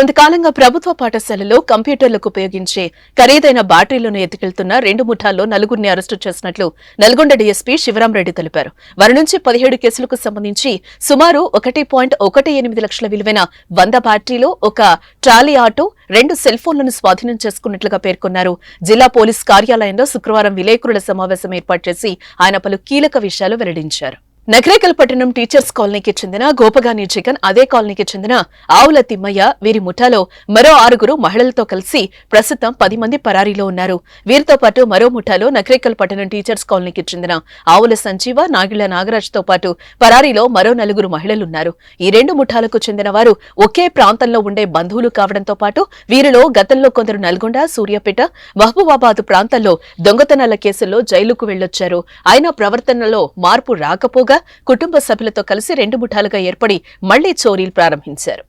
కొంతకాలంగా ప్రభుత్వ పాఠశాలలో కంప్యూటర్లకు ఉపయోగించే ఖరీదైన బ్యాటరీలను ఎత్తుకెళ్తున్న రెండు ముఠాల్లో నలుగురిని అరెస్టు చేసినట్లు నల్గొండ డీఎస్పీ శివరాంరెడ్డి తెలిపారు. వారి నుంచి పదిహేడు కేసులకు సంబంధించి సుమారు ఒకటి పాయింట్ ఒకటి ఎనిమిది లక్షల విలువైన వంద బ్యాటరీలు ఒక ట్రాలీ ఆటో రెండు సెల్ ఫోన్లను స్వాధీనం చేసుకున్నట్లుగా పేర్కొన్నారు. జిల్లా పోలీస్ కార్యాలయంలో శుక్రవారం విలేకరుల సమావేశం ఏర్పాటు చేసి ఆయన పలు కీలక విషయాలు వెల్లడించారు. నగరేకల్ పట్టణం టీచర్స్ కాలనీకి చెందిన గోపగాని జగన్ అదే కాలనీకి చెందిన ఆవుల తిమ్మయ్య వీరి ముఠాలో మరో ఆరుగురు మహిళలతో కలిసి ప్రస్తుతం పది మంది పరారీలో ఉన్నారు. వీరితో పాటు మరో ముఠాలో నగరేకల్ పట్టణం టీచర్స్ కాలనీకి చెందిన ఆవుల సంజీవ నాగిళ్ళ నాగరాజ్తో పాటు పరారీలో మరో నలుగురు మహిళలున్నారు. ఈ రెండు ముఠాలకు చెందిన వారు ఒకే ప్రాంతంలో ఉండే బంధువులు కావడంతో పాటు వీరిలో గతంలో కొందరు నల్గొండ సూర్యాపేట మహబూబాబాద్ ప్రాంతాల్లో దొంగతనాల కేసుల్లో జైలుకు వెళ్ళొచ్చారు అయినా ప్రవర్తనలో మార్పు రాకపోగా కుటుంబ సభ్యులతో కలిసి రెండు ముఠాలుగా ఏర్పడి మళ్ళీ చోరీలు ప్రారంభించారు.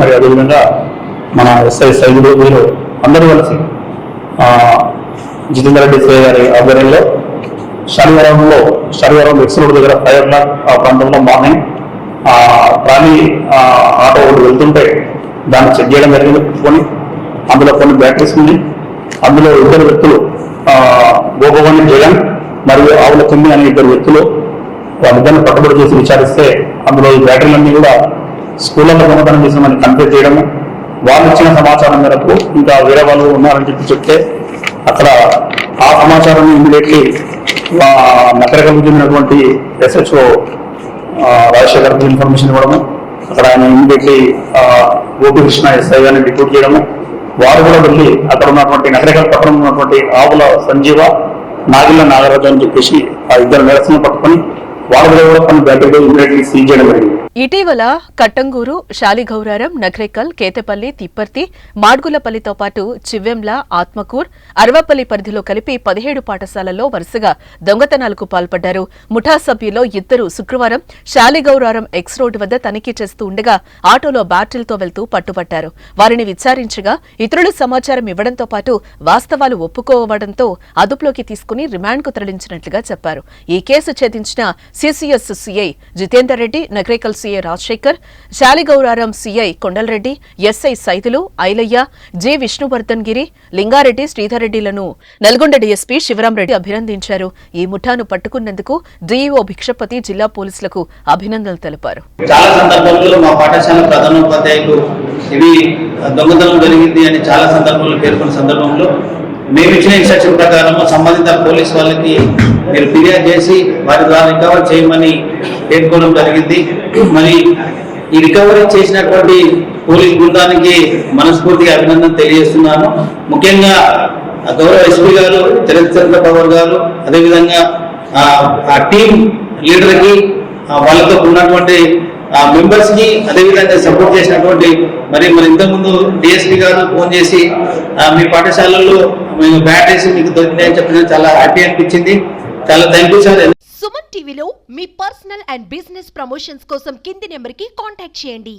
మరి అదేవిధంగా మన ఎస్ఐ సైదులు వీరు అందరూ కలిసి జితేందర్ రెడ్డి సిఐ గారి ఆధ్వర్యంలో శనివారంలో శనివారం ఎక్స్ రోడ్ దగ్గర ఫైవ్ ఓ క్లాక్ ఆ ప్రాంతంలో మార్నింగ్ ట్రాలీ ఆటో ఒకటి వెళ్తుంటే దాన్ని చెక్ చేయడం జరిగింది. కొని అందులో కొన్ని బ్యాటరీస్ ఉన్నాయి. అందులో ఇద్దరు వ్యక్తులు గోపవన్ జగన్ మరియు ఆవుల కింది అనే ఇద్దరు వ్యక్తులు వాళ్ళిద్దరిని పట్టుబడి చేసి విచారిస్తే అందులో ఈ బ్యాటరీలన్నీ కూడా స్కూళ్ళలో దొంగతనం చేసామని కన్ఫ్యూజ్ చేయడము. వాళ్ళు ఇచ్చిన సమాచారం మేరకు ఇంకా వేరే వాళ్ళు ఉన్నారని చెప్పి చెప్తే అక్కడ ఆ సమాచారాన్ని ఇమీడియట్లీ నగరకల్కి చెందినటువంటి ఎస్హెచ్ఓ రాజశేఖర్ ఇన్ఫర్మేషన్ ఇవ్వడము. అక్కడ ఆయన ఇమీడియట్లీ గోపికృష్ణ ఎస్ఐ గారిని రిపోర్ట్ చేయడము. వారు కూడా వెళ్ళి అక్కడ ఉన్నటువంటి నగరికల పట్టణంలో ఉన్నటువంటి ఆవుల సంజీవ నాగిళ్ళ నాగరాజు అని చెప్పేసి ఆ ఇద్దరు నిరసన పట్టుకొని వాళ్ళు కూడా కొన్ని బ్యాటరీలు ఇమీడియట్లీ సీజ్ చేయడం జరిగింది. ఇటీవల కట్టంగూరు శాలిగౌరారం నగరేకల్ కేతపల్లి తిప్పర్తి మాడ్గులపల్లితో పాటు చివ్వెంల ఆత్మకూర్ అరవపల్లి పరిధిలో కలిపి పదిహేడు పాఠశాలల్లో వరుసగా దొంగతనాలకు పాల్పడ్డారు. ముఠా సభ్యుల్లో ఇద్దరు శుక్రవారం శాలిగౌరారం ఎక్స్ రోడ్డు వద్ద తనిఖీ చేస్తూ ఉండగా ఆటోలో బ్యాటరీలతో వెళ్తూ పట్టుబట్టారు. వారిని విచారించగా ఇతరులు సమాచారం ఇవ్వడంతో పాటు వాస్తవాలు ఒప్పుకోవడంతో అదుపులోకి తీసుకుని రిమాండ్కు తరలించినట్లుగా చెప్పారు. ఈ case ఛేదించిన CCS CI Jitender Reddy Nakrekal CA Rajasekhar Shaligouraram CI Kondalreddy SI Saidulu Ailaiah J Vishnuvardhan Giri Lingareddy శ్రీధర్రెడ్డిలను Nalgonda DSP Sivaramreddy అభినందించారు. ఈ ముఠాను పట్టుకున్నందుకు డీఈఓ భిక్షపతి జిల్లా పోలీసులకు అభినందనలు తెలిపారు. చాలా సందర్భాల్లో మా పాఠశాల ప్రధానోపాధ్యాయులు ఇవి దొంగతనం జరిగింది అని చాలా సందర్భాల్లో పేర్కొన్న సందర్భంలో మేము ఇచ్చిన ఇన్స్ట్రక్షన్ ప్రకారం సంబంధిత పోలీస్ వాళ్ళకి మీరు ఫిర్యాదు చేసి వారి ద్వారా రికవర్ చేయమని పేర్కొనడం జరిగింది. మరి ఈ రికవరీ చేసినటువంటి పోలీస్ బృందానికి మనస్ఫూర్తిగా అభినందన తెలియజేస్తున్నాను. ముఖ్యంగా గౌరవ ఎస్పీ గారు చరిత్ర పవర్ గారు అదేవిధంగా ఆ- టీం లీడర్కి వాళ్ళతో ఉన్నటువంటి ఆ మెంబర్స్కి అదేవిధంగా సపోర్ట్ చేసినటువంటి మరి మరి ఇంతకుముందు డిఎస్పీ గారు ఫోన్ చేసి ఆ, మీ పాఠశాలలో మేము బ్యాటరీస్ మీకు దొరికినాయని చెప్పిన చాలా హ్యాపీ అనిపించింది. చాలా థ్యాంక్ యూ సార్ సుమన్ టీవీలో మీ పర్సనల్ అండ్ బిజినెస్ ప్రమోషన్స్ కోసం కింది నెంబర్కి కాంటాక్ట్ చేయండి.